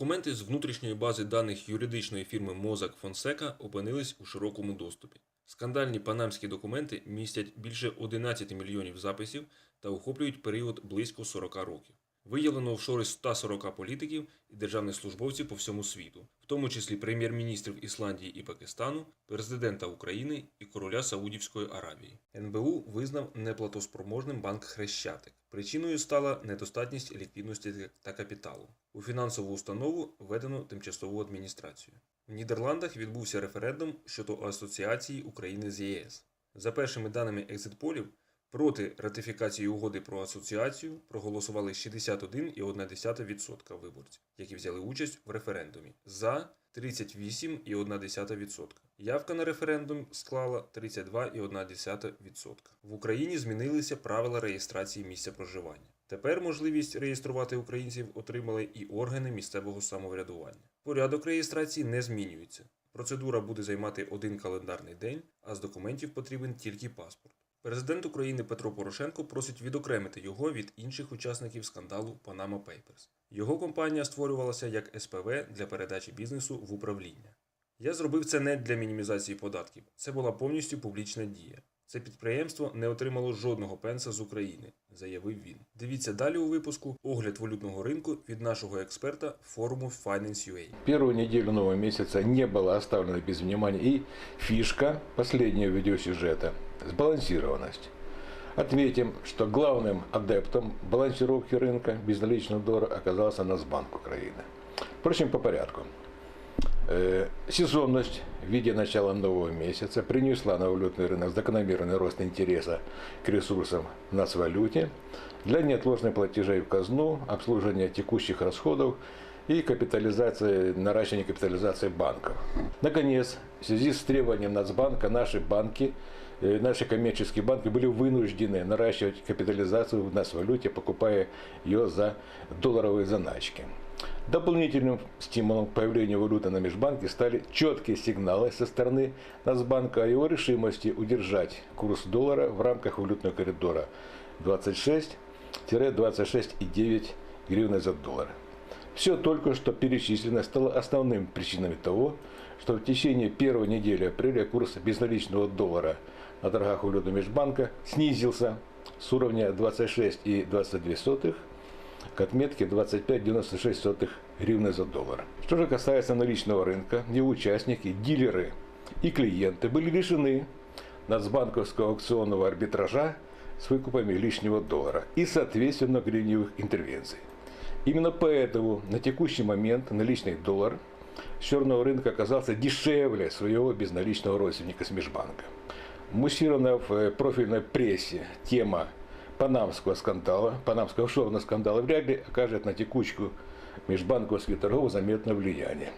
Документи з внутрішньої бази даних юридичної фірми Мозак Фонсека опинились у широкому доступі. Скандальні панамські документи містять більше 11 мільйонів записів та охоплюють період близько 40 років. Виявлено офшори 140 політиків і державних службовців по всьому світу, в тому числі прем'єр-міністрів Ісландії і Пакистану, президента України і короля Саудівської Аравії. НБУ визнав неплатоспроможним банк Хрещатик. Причиною стала недостатність ліквідності та капіталу. У фінансову установу введено тимчасову адміністрацію. В Нідерландах відбувся референдум щодо асоціації України з ЄС. За першими даними екзитполів, проти ратифікації угоди про асоціацію проголосували 61,1% виборців, які взяли участь в референдумі. За 38,1%. Явка на референдум склала 32,1%. В Україні змінилися правила реєстрації місця проживання. Тепер можливість реєструвати українців отримали і органи місцевого самоврядування. Порядок реєстрації не змінюється. Процедура буде займати один календарний день, а з документів потрібен тільки паспорт. Президент України Петро Порошенко просить відокремити його від інших учасників скандалу Panama Papers. Його компанія створювалася як СПВ для передачі бізнесу в управління. Я зробив це не для мінімізації податків. Це була повністю публічна дія. Це підприємство не отримало жодного пенса з України, заявив він. Дивіться далі у випуску огляд валютного ринку від нашого експерта форуму Finance.ua. Первую неделю нового месяца не была оставлена без внимания и фишка последнего видеосюжета – сбалансированность. Отметим, что главным адептом балансировки рынка безналичного доллара оказался Нацбанк Украины. Впрочем, по порядку. Э, Сезонность в виде начала нового месяца принесла на валютный рынок закономерный рост интереса к ресурсам в нацвалюте для неотложных платежей в казну, обслуживания текущих расходов и капитализации, наращивания капитализации банков. Наконец, в связи с требованием Нацбанка наши банки, э, наши коммерческие банки были вынуждены наращивать капитализацию в нацвалюте, покупая ее за долларовые заначки. Дополнительным стимулом к появлению валюты на межбанке стали четкие сигналы со стороны Нацбанка о его решимости удержать курс доллара в рамках валютного коридора 26-26,9 гривны за доллар. Все только что перечислено стало основными причинами того, что в течение первой недели апреля курс безналичного доллара на торгах валютного межбанка снизился с уровня 26,22 к отметке 25,96 гривны за доллар. Что же касается наличного рынка, его участники, дилеры и клиенты были лишены нацбанковского аукционного арбитража с выкупами лишнего доллара и, соответственно, гривневых интервенций. Именно поэтому на текущий момент наличный доллар с черного рынка оказался дешевле своего безналичного родственника с межбанка. Муссирована в э, профильной прессе тема панамского скандала, панамского офшорного скандала вряд ли окажет на текучку межбанковских торгов заметное влияние.